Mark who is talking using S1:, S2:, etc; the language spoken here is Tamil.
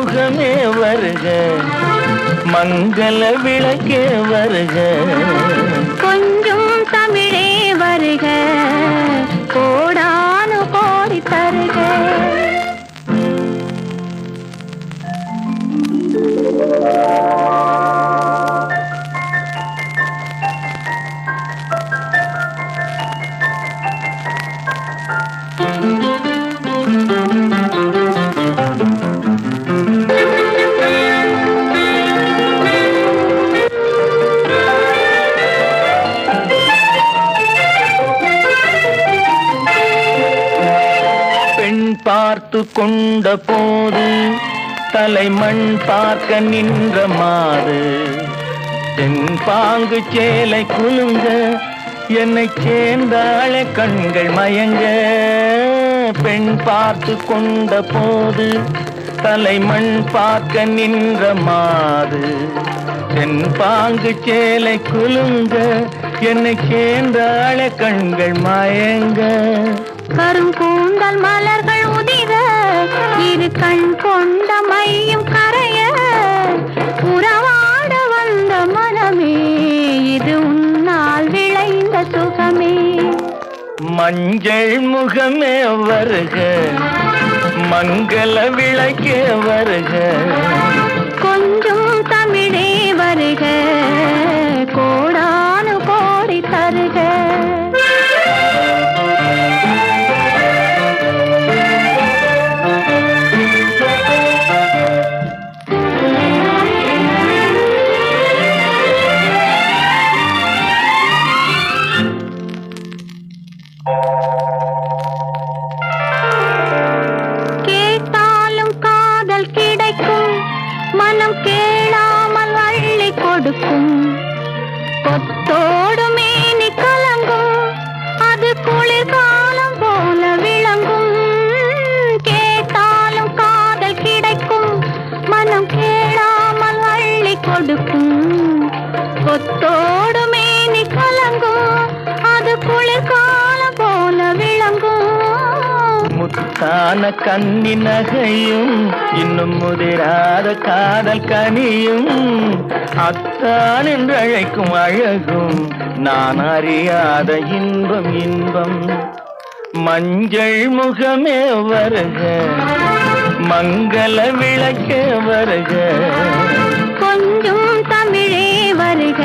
S1: முகமே வருக மங்கள விளக்கே வருக. பார்த்து கொண்ட போது தலைமண் பார்க்க நின்ற மாறு தென் பாங்கு சேலை குலுங்க என்னை சேர்ந்தாழ கண்கள் மயங்க. பெண் பார்த்து கொண்ட போது தலைமண் பார்க்க நின்ற மாறு தென் பாங்கு சேலை குலுங்க என்னை சேர்ந்தாழ கண்கள் மயங்க.
S2: கருங்கூந்தல் மலர்கள் உதிர இரு கண் கொண்ட மையும் கரைய உறவாட வந்த மனமே இது உன்னால் விளைந்த சுகமே.
S1: மஞ்சள் முகமே வருக மங்கள விளக்கே வருக.
S2: கொஞ்சம் தமிழே வருக கோடானு கேட்டாலும் காதல் கிடைக்கும் மனம் கேளாமல் அள்ளி கொடுக்கும். கொத்தோடு மேனி கலங்கும் அது குளிர்காலம் போல விளங்கும். கேட்டாலும் காதல் கிடைக்கும் மனம் கேளாமல் அள்ளி கொடுக்கும். கொத்தோடு மேனி கலங்கும் அது குளிர்காலம்
S1: முத்தான கன்னி நகையும் இன்னும் முதிராத காதல் கனியும் அத்தான் என்று அழைக்கும் அழகும் நான் அறியாத இன்பம் இன்பம். மஞ்சள் முகமே வருக மங்கள விளக்கே வருக.
S2: கொஞ்சம் தமிழே வருக.